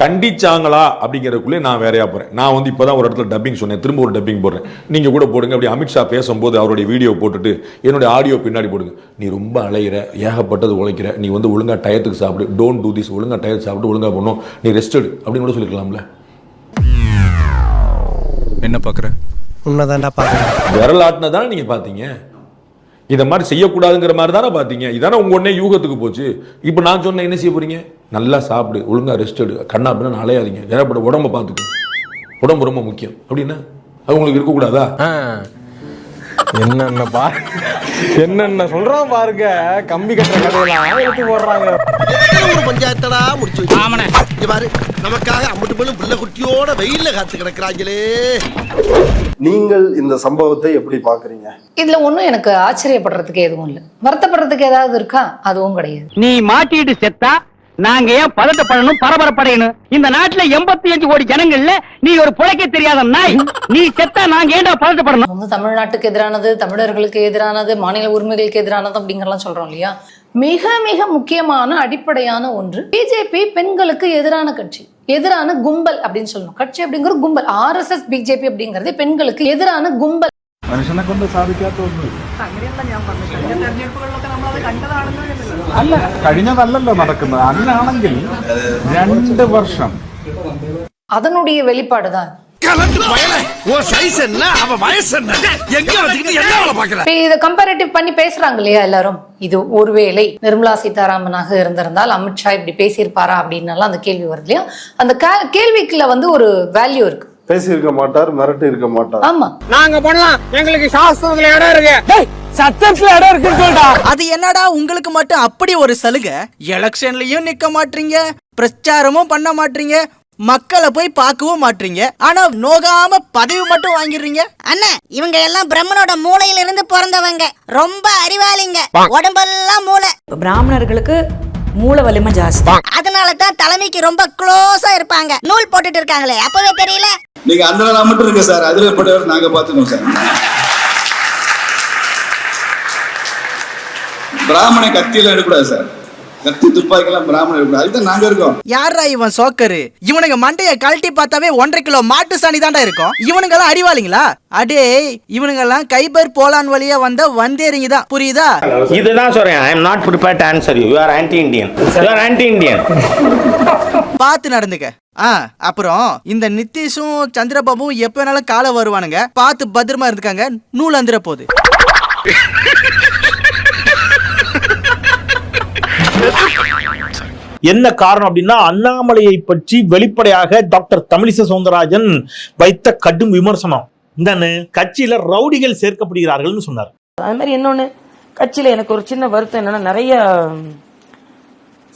கண்டிச்சாங்களா அப்படிங்கிறதுக்குள்ளே நான் வேறையா போறேன். நான் வந்து இப்பதான் ஒரு இடத்துல டப்பிங் சொன்னேன். திரும்ப ஒரு டப்பிங் போடுறேன். நீங்க கூட போடுங்க. அப்படி அமித்ஷா பேசும்போது அவருடைய வீடியோ போட்டுட்டு என்னுடைய ஆடியோ பின்னாடி போடுங்க. நீ ரொம்ப அலையிற. ஏகப்பட்டது உழைக்கிற. நீ வந்து ஒழுங்கா டயத்துக்கு சாப்பிடு. டோன்ட் டூ திஸ் ஒழுங்கா டயத்துக்கு சாப்பிட்டு ஒழுங்கா பண்ணும். நீ ரெஸ்ட் எடு. அப்படின்னு கூட சொல்லிருக்கலாம்ல என்ன பாக்குற? உண்மைதான்டா பாக்குறேன். விரல் ஆட்டினதானே நீங்க பாத்தீங்க? இதை மாதிரி செய்யக்கூடாதுங்கிற மாதிரி தானே பார்த்தீங்க இதானே உங்க உடனே யூகத்துக்கு போச்சு. இப்போ நான் சொன்ன என்ன செய்ய போறீங்க? நல்லா சாப்பிடு ஒழுங்கா ரெஸ்ட் எடு. கண்ணா அப்படின்னு அலையாதீங்க. ஏற்பட உடம்ப பார்த்துக்கோ. உடம்பு ரொம்ப முக்கியம். அப்படின்னா அது உங்களுக்கு இருக்கக்கூடாதா? என்னென்ன பா என்னென்ன சொல்றான் பாருங்க. கம்பி கட்டுற கதையெல்லாம் எடுத்து போடுறாங்க. ஒரு பஞ்சாயத்தடா முடிச்சு. இங்க பாரு நமக்காக அம்மட்டு பெண்ணும் பிள்ளை குட்டியோட வெயில்ல காத்து கிடக்குறாங்களே. நீங்கள் இந்த சம்பவத்தை எப்படி பாக்குறீங்க இதுல ஒண்ணும் எனக்கு ஆச்சரியப்படுறதுக்கு எதுவும் இல்லை. வருத்தப்படுறதுக்கு ஏதாவது இருக்கா? அதுவும் கிடையாது. நீ மாட்டிட்டு செத்தா நாங்க ஏன் பதட்டப்படணும் பரபரப்படையணும்? இந்த நாட்டுல எண்பத்தி அஞ்சு கோடி ஜனங்கள்ல நீ ஒரு புழைக்க தெரியாத நாய். நீ செத்தா நாங்க ஏன்டா பதட்டப்படணும் வந்து தமிழ்நாட்டுக்கு எதிரானது தமிழர்களுக்கு எதிரானது மாநில உரிமைகளுக்கு எதிரானது அப்படிங்கறலாம் சொல்றோம் இல்லையா? மிக மிக முக்கியமான அடிப்படையான ஒன்று பிஜேபி பெண்களுக்கு எதிரான கட்சி எதிரான கும்பல் அப்படின்னு சொல்லணும். கட்சி அப்படிங்கிற கும்பல். ஆர்எஸ்எஸ் பிஜேபி அப்படிங்கிறது பெண்களுக்கு எதிரான கும்பல். മനുഷ്യനെ കൊണ്ട് സാധിക്കാത്ത ഒന്നും അല്ല കഴിഞ്ഞതല്ലല്ലോ നടക്കുന്നത് അങ്ങനാണെങ്കിൽ രണ്ട് വർഷം அதனுடைய வெளிப்பாடு தான் கலந்து பயல உன் சைஸ் என்ன அவன் வயசு என்ன எங்க வச்சுக்கிட்டு என்ன வேலை பாக்குற இப்ப இதை கம்பேரிட்டிவ் பண்ணி பேசுறாங்க இல்லையா எல்லாரும் இது ஒருவேளை நிர்மலா சீதாராமனாக இருந்திருந்தால் அமித்ஷா இப்படி பேசியிருப்பாரா அப்படின்னு எல்லாம் அந்த கேள்வி வருது இல்லையா அந்த கே- கேள்விக்குள்ள வந்து ஒரு வேல்யூ இருக்கு பேசி இருக்க மாட்டார் மிரட்டி இருக்க மாட்டார். ஆமா. நாங்க பண்ணலாம். எங்களுக்கு சாஸ்திரத்துல இடம் இருக்கு. சத்தத்துல இடம் இருக்குன்னு அது என்னடா உங்களுக்கு மட்டும் அப்படி ஒரு சலுகை? எலெக்ஷன்லயும் நிக்க மாட்டீங்க பிரச்சாரமும் பண்ண மாட்டீங்க மக்களை போய் பார்க்கவும் மாட்டீங்க. ஆனா நோகாம பதவி மட்டும் வாங்கிடுறீங்க? அண்ணா இவங்க எல்லாம் பிரம்மனோட மூளையில இருந்து பிறந்தவங்க. ரொம்ப அறிவாளிங்க. உடம்பெல்லாம் மூளை. பிராமணர்களுக்கு மூல வலிமை ஜாஸ்தி. அதனால தான் தலைமைக்கு ரொம்ப க்ளோஸா இருப்பாங்க. நூல் போட்டுட்டு இருக்காங்களே அப்பவே தெரியல. நீங்க அந்த நாள் மட்டும் இருக்க சார். அதுல பட்டவர் நாங்க பாத்துக்கோம் சார். பிராமண கத்தியெல்லாம் எடுக்கூடாது சார். கத்தி துப்பாக்கிலாம் பிராமணன் எடுக்கூடாது அதுதான் நாங்க இருக்கோம். யாரா இவன் சோக்கரு? இவனுங்க மண்டைய கழட்டி பார்த்தாவே ஒன்றரை கிலோ மாட்டு சாணி தாண்டா இருக்கும். இவனுங்க எல்லாம் அறிவாளிங்களா? அடே இவனுங்க எல்லாம் கைபர் போலான் வழியா வந்த வந்தேறிங்க தான் புரியுதா? இதுதான் சொல்றேன். I am not prepare to answer you you are anti Indian you are anti Indian பார்த்து நடந்துக்க. ஆ அப்புறம் இந்த நிதிஷும் சந்திரபாபும் எப்ப வேணாலும் காலை வருவானுங்க. பார்த்து பத்திரமா இருந்துக்காங்க. நூல் அந்துற போகுது. என்ன காரணம் அப்படின்னா அண்ணாமலையை பற்றி வெளிப்படையாக டாக்டர் தமிழிசை சவுந்தரராஜன் வைத்த கடும் விமர்சனம். இந்தானு கட்சியில ரவுடிகள் சேர்க்கப்படுகிறார்கள்னு சொன்னார். அது மாதிரி இன்னொன்னு கட்சியில எனக்கு ஒரு சின்ன வருத்தம் என்னன்னா நிறைய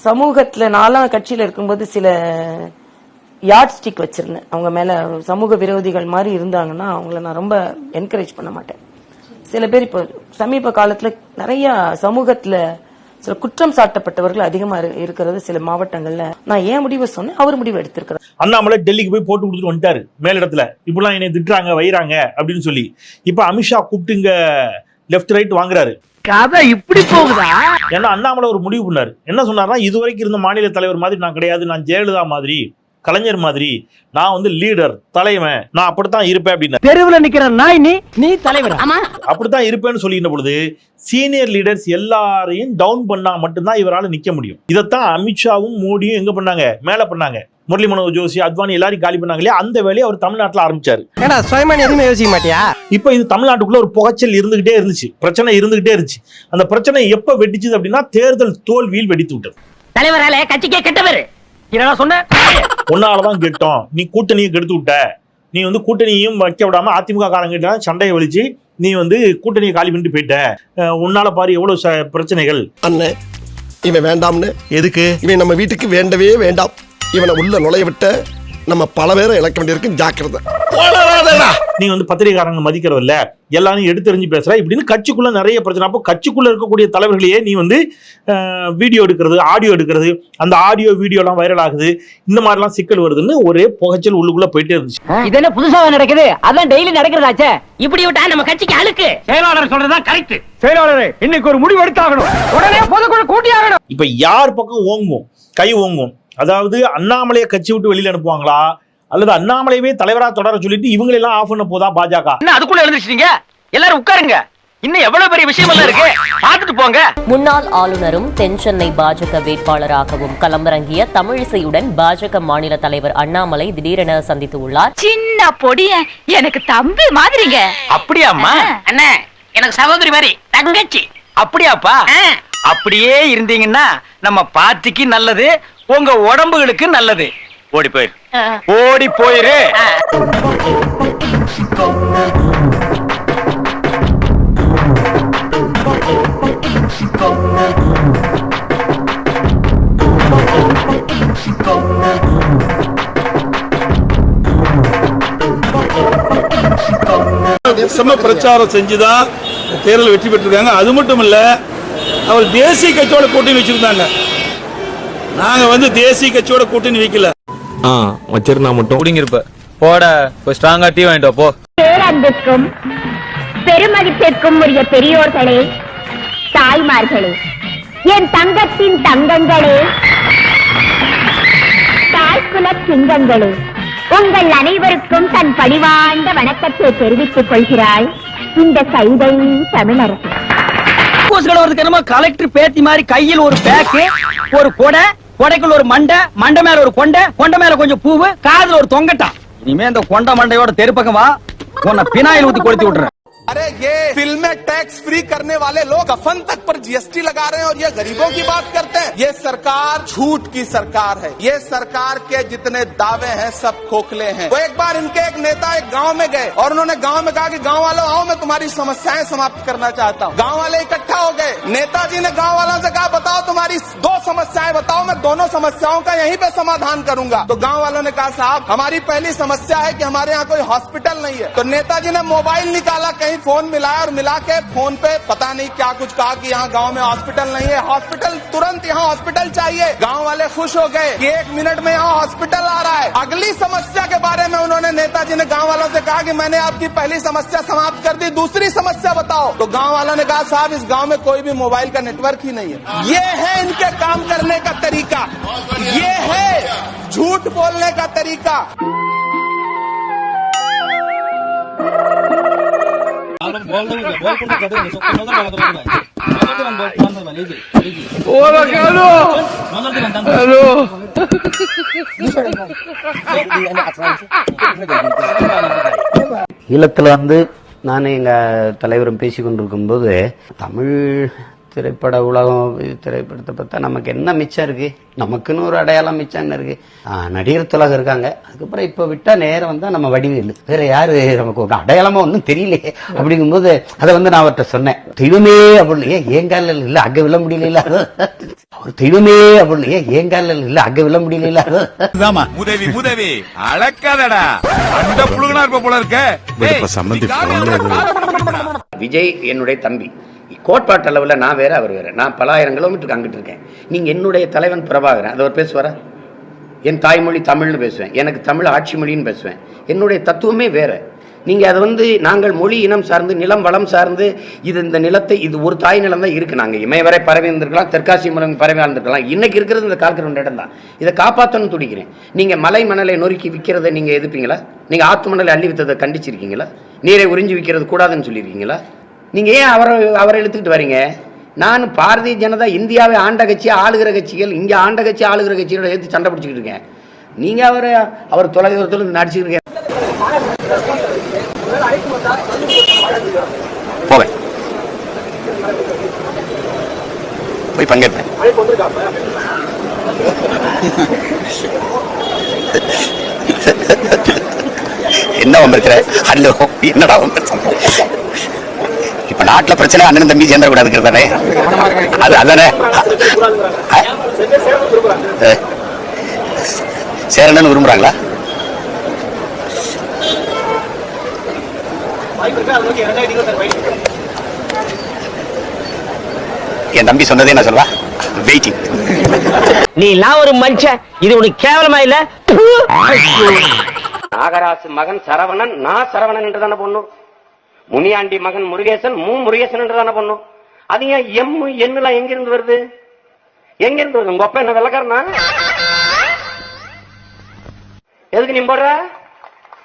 சமூகத்துல நாலாம் கட்சியில இருக்கும்போது சில யார்ட் ஸ்டிக் வச்சிருந்தேன். அவங்க மேல சமூக விரோதிகள் மாதிரி இருந்தாங்கன்னா அவங்கள நான் ரொம்ப என்கரேஜ் பண்ண மாட்டேன். சில பேர் இப்போ சமீப காலத்துல நிறைய சமூகத்துல சில குற்றம் சாட்டப்பட்டவர்கள் அதிகமா இரு- இருக்கிறது சில மாவட்டங்கள்ல. நான் ஏன் முடிவை சொன்னேன்? அவர் முடிவு எடுத்திருக்கிறார். அண்ணாமலை டெல்லிக்கு போய் போட்டு கொடுத்துட்டு வந்துட்டாரு மேலிடத்துல. இப்படிலாம் என்னை திட்டுறாங்க வைறாங்க அப்படின்னு சொல்லி. இப்ப அமித்ஷா கூப்பிட்டு இங்க லெஃப்ட் ரைட் வாங்குறாரு. கதை இப்படி போகுதா? ஏன்னா அண்ணாமலை ஒரு முடிவு பண்ணாரு. என்ன சொன்னார்னா இதுவரைக்கும் இருந்த மாநில தலைவர் மாதிரி நான் கிடையாது. நான் ஜெயலலிதா மாதிரி. கலைஞர் மாதிரி நான் வந்து லீடர் தலைவன் நான் அப்படித்தான் இருப்பேன் அப்படின்னு. தெருவுல நிக்கிற நாய் நீ நீ தலைவர்? ஆமா. அப்படித்தான் இருப்பேன்னு சொல்லியிருந்த பொழுது சீனியர் லீடர்ஸ் எல்லாரையும் டவுன் பண்ணா மட்டும்தான் இவரால நிக்க முடியும். இதைத்தான் அமித்ஷாவும் மோடியும் எங்க பண்ணாங்க? மேல பண்ணாங்க. முரளி மனோகர் ஜோஷி அத்வானி எல்லாரையும் காலி பண்ணாங்க இல்லையா? அந்த வேலையை அவர் தமிழ்நாட்டுல ஆரம்பிச்சாரு. ஏடா சுயமா நீ எதுவுமே யோசிக்க மாட்டியா? இப்போ இது தமிழ்நாட்டுக்குள்ள ஒரு புகைச்சல் இருந்துகிட்டே இருந்துச்சு. பிரச்சனை இருந்துகிட்டே இருந்துச்சு. அந்த பிரச்சனை எப்ப வெடிச்சுது அப்படின்னா தேர்தல் தோல்வியில் வெடித்து விட்டது. தலைவரால கட்சிக்கே கெட்டவர். என்னடா சொன்ன? உன்னாலதான் கெட்டோம். நீ கூட்டணியை கெடுத்து விட்ட. நீ வந்து கூட்டணியும் வைக்க விடாம அதிமுக காரங்கிட்ட சண்டையை வலிச்சு நீ வந்து கூட்டணியை காலி பண்ணிட்டு போயிட்ட. உன்னால பாரு எவ்வளவு ச- பிரச்சனைகள். அண்ணே இவன் வேண்டாம்னு. எதுக்கு? இவன் நம்ம வீட்டுக்கு வேண்டவே வேண்டாம். இவனை உள்ள நுழைய விட்ட. நம்ம பல பேரை இழக்க வேண்டியிருக்கு ஜாக்கிரதை. நீ வந்து பத்திரிகைக்காரங்க மதிக்கிறவ இல்ல எல்லாரும் எடுத்தெறிஞ்சு பேசுற. இப்படின்னு கட்சிக்குள்ள நிறைய பிரச்சனை. அப்போ கட்சிக்குள்ள இருக்கக்கூடிய தலைவர்களையே நீ வந்து வீடியோ எடுக்கிறது ஆடியோ எடுக்கிறது அந்த ஆடியோ வீடியோலாம் வைரல் ஆகுது. இந்த மாதிரிலாம் சிக்கல் வருதுன்னு ஒரே புகைச்சல் உள்ளுக்குள்ள போயிட்டே இருந்துச்சு. இது என்ன புதுசா நடக்குது? அதான் டெய்லி நடக்கிறதாச்சே. இப்படி விட்டா நம்ம கட்சிக்கு அழுக்கு. செயலாளர் சொல்றதுதான் கரெக்ட் செயலாளரே இன்னைக்கு ஒரு முடிவு எடுத்தாகணும். உடனே பொதுக்குழு கூட்டி ஆகணும் இப்ப யார் பக்கம் ஓங்கும் கை ஓங்கும் அதாவது அண்ணாமலையை கட்சி விட்டு வெளியில அனுப்புவாங்களா? அல்லது அண்ணாமலையவே தலைவரா தொடர சொல்லிட்டு இவங்களெல்லாம் ஆஃப் பண்ண போதா பாஜக? என்ன அதுக்குள்ள எழுந்திருச்சீங்க எல்லாரும் உட்காருங்க. இன்னும் எவ்வளவு பெரிய விஷயம் எல்லாம் இருக்கு? பாத்துட்டு போங்க. முன்னாள் ஆளுநரும் தென் சென்னை பாஜக வேட்பாளராகவும் களமிறங்கிய தமிழிசையுடன் பாஜக மாநில தலைவர் அண்ணாமலை திடீரென சந்தித்து உள்ளார். சின்ன பொடிய எனக்கு தம்பி மாதிரிங்க. அப்படியாம்மா? அண்ணே எனக்கு சகோதரி மாதிரி தங்கச்சி. அப்படியாப்பா? அப்படியே இருந்தீங்கன்னா நம்ம பார்ட்டிக்கு நல்லது உங்க உடம்புகளுக்கு நல்லது. ஓடி போயிரு. ஓடி போயிரு. செம்ம பிரச்சாரம் செஞ்சுதான் தேர்தல் வெற்றி பெற்றிருக்காங்க. அது மட்டும் இல்ல அவர் தேசிய கட்சியோட கூட்டணி வச்சிருந்தாங்க. நாங்க வந்து தேசிய கட்சியோட கூட்டணி வைக்கல. ஆ வச்சிருந்தா மட்டும். குடிங்கிருப்ப போட போய் ஸ்ட்ராங்கா டீ வாங்கிட்டு வா, போ. பேரன்பிற்கும் பெருமதிப்பிற்கும் உரிய பெரியோர்களே தாய்மார்களே என் தங்கத்தின் தங்கங்களே தாய்க்குல சிங்கங்களே உங்கள் அனைவருக்கும் தன் பணிவாழ்ந்த வணக்கத்தை தெரிவித்துக் கொள்கிறாள் இந்த சைதை தமிழரசு. என்னமோ கலெக்டர் பேத்தி மாதிரி கையில் ஒரு பேக்கு ஒரு கொடை கொடைக்குள்ள ஒரு மண்டை மண்டை மேல ஒரு கொண்டை கொண்டை மேல கொஞ்சம் பூவு காதுல ஒரு தொங்கட்டா. இனிமே இந்த கொண்டை மண்டையோட தெருப்பக்கம் வா. உன்னை பினாயில் ஊத்தி கொளுத்தி விட்டுற अरे ये फ़िल्में टैक्स फ्री करने वाले लोग कफन तक पर जीएसटी लगा रहे हैं और ये गरीबों की बात करते हैं। ये सरकार झूठ की सरकार है। ये सरकार के जितने दावे हैं, सब खोखले हैं। तो एक बार इनके एक नेता एक गाँव में गए और उन्होंने गाँव में कहा कि, गाँव वालों, आओ, मैं तुम्हारी समस्याएँ समाप्त करना चाहता हूँ। गाँव वाले इकट्ठा हो गए। नेताजी ने गाँव वालों से कहा, बताओ तुम्हारी दो समस्याएँ, बताओ, मैं दोनों समस्याओं का यहीं पे समाधान करूँगा। तो गाँव वालों ने कहा, साहब, हमारी पहली समस्या है कि हमारे यहाँ कोई हॉस्पिटल नहीं है। तो नेताजी ने मोबाइल निकाला, कहीं फ़ोन मिलाया और मिला के फ़ोन पे पता नहीं क्या कुछ कहा कि यहाँ गाँव में हॉस्पिटल नहीं है। हॉस्पिटल तुरंत यहाँ हॉस्पिटल चाहिए। गाँव वाले खुश हो गए कि एक मिनट में यहाँ हॉस्पिटल आ रहा है। अगली समस्या के बारे में उन्होंने नेताजी ने गाँव वालों से कहा कि मैंने आपकी पहली समस्या समाप्त कर दी, दूसरी समस्या बताओ। तो गाँव वालों ने कहा, साहब, इस गाँव में कोई भी मोबाइल का नेटवर्क ही नहीं है। ये है इनके काम करने का तरीका। ये है झूठ बोलने का तरीका। ஈழத்துல வந்து நான் எங்க தலைவரும் பேசி கொண்டிருக்கும் போது தமிழ் திரைப்பட உலகம் திரைப்படத்தை பார்த்தா நமக்கு என்ன மிச்சம் இருக்கு? நமக்குன்னு ஒரு அடையாளம் மிச்சம் என்ன இருக்கு? ஆ, நடிகர் திலகம் இருக்காங்க. அதுக்கப்புறம் இப்ப விட்டா நேரம் வந்தா நம்ம வடிவேலு. வேற யாரு நமக்கு ஒரு அடையாளமா ஒன்றும் தெரியலையே அப்படிங்கும்போது அதை வந்து நான் அவர்கிட்ட சொன்னேன். தெய்வமே அப்படின்னு ஏன் ஏன் கால இல்ல அங்க விழ முடியல அவர் தெய்வமே அப்படின்னு ஏன் ஏன் கால இல்ல அங்க விழ முடியல உதவி உதவி. அளக்காதடா. அந்த புழுகனா இருப்ப போல இருக்க. விஜய் என்னுடைய தம்பி. கோட்பாட்டு அளவில் நான் வேறு அவர் வேறு. நான் பல ஆயிரம் கிலோமீட்டருக்கு அங்கிட்டு இருக்கேன். நீங்கள் என்னுடைய தலைவன் பிரபாகரன். அது அவர் பேசுவாரா? என் தாய்மொழி தமிழ்னு பேசுவேன். எனக்கு தமிழ் ஆட்சி மொழின்னு பேசுவேன். என்னுடைய தத்துவமே வேறு. நீங்கள் அதை வந்து நாங்கள் மொழி இனம் சார்ந்து நிலம் வளம் சார்ந்து இது இந்த நிலத்தை இது ஒரு தாய் நிலம் தான் நாங்கள் இமய இமயவரை பறவை இருந்திருக்கலாம் தெற்காசி மரம் பரவி இருந்திருக்கலாம் இன்றைக்கி இருக்கிறது இந்த கால்கிரவுண்ட் இடம் தான். இதை காப்பாற்றணும்னு துடிக்கிறேன். நீங்கள் மலை மணலை நொறுக்கி விற்கிறத நீங்கள் எதிர்ப்பீங்களா? நீங்கள் ஆத்து மணலை அள்ளி வித்ததை கண்டிச்சிருக்கீங்களா? நீரை உறிஞ்சி விற்கிறது கூடாதுன்னு சொல்லியிருக்கீங்களா? நீங்க ஏன் அவரை அவரை இழுத்துக்கிட்டு வரீங்க? நான் பாரதிய ஜனதா இந்தியாவை ஆண்ட கட்சி ஆளுகிற கட்சிகள் இங்க ஆண்ட கட்சி ஆளுகிற கட்சியோட எடுத்து சண்டை பிடிச்சிக்கிட்டு இருக்கேன். நீங்க அவரை அவர் தொலைதூரத்தில் இருந்து இருக்கேன் போவேன் போய் பங்கேற்பேன். என்ன வந்திருக்கிற? ஹலோ என்னடா வந்திருக்க நாட்டுல பிரச்சனை அண்ணன் தம்பி சேர்ந்த கூடாது தானே அது அதானே. சேரணும்னு விரும்புறாங்களா? என் தம்பி சொன்னதே என்ன சொல்வா வெயிட்டிங் நீ எல்லாம் ஒரு மனுஷன். இது உனக்கு கேவலமா இல்ல? நாகராசு மகன் சரவணன் நான் சரவணன் என்று தானே பொண்ணும் முனியாண்டி மகன் முருகேசன் மு. முருகேசன் என்று தானே பண்ணும்? அது ஏன் எம் எண்ணுலாம் எங்கிருந்து வருது? எங்க இருந்து வருது? உங்க அப்பா என்ன வெள்ளக்காரனா? எதுக்கு நீ போடுற?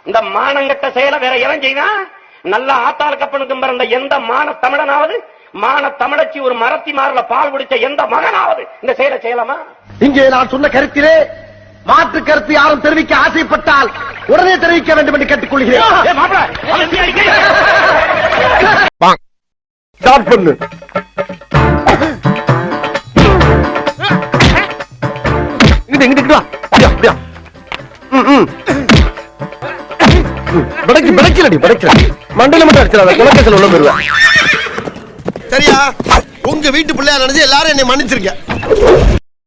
இந்த மானங்கட்ட செயலை வேற எவன் செய்வான்? நல்ல ஆத்தாள் கப்பனுக்கும் பிறந்த எந்த மான தமிழனாவது? மான தமிழச்சி ஒரு மரத்தி மாறல பால் குடிச்ச எந்த மகனாவது? இந்த செயலை செய்யலாமா? இங்கே நான் சொன்ன கருத்திலே மாற்று கருத்து யாரும் தெரிவிக்க ஆசைப்பட்டால் உடனே தெரிவிக்க வேண்டும் என்று கேட்டுக்கொள்கிறேன். பண்ணு. இங்கிட்டு இங்கிட்டு வா. அப்படியா அப்படியா? ம், ம். ம், பிடைக்கு பிடைக்கலடி பிடைக்கல மண்டையில மட்டும் அடிச்சிடாத குலக்கேசல் உள்ள போயிருவேன் சரியா? உங்க வீட்டு பிள்ளையா நினைச்சு எல்லாரும் என்னை மன்னிச்சிருக்க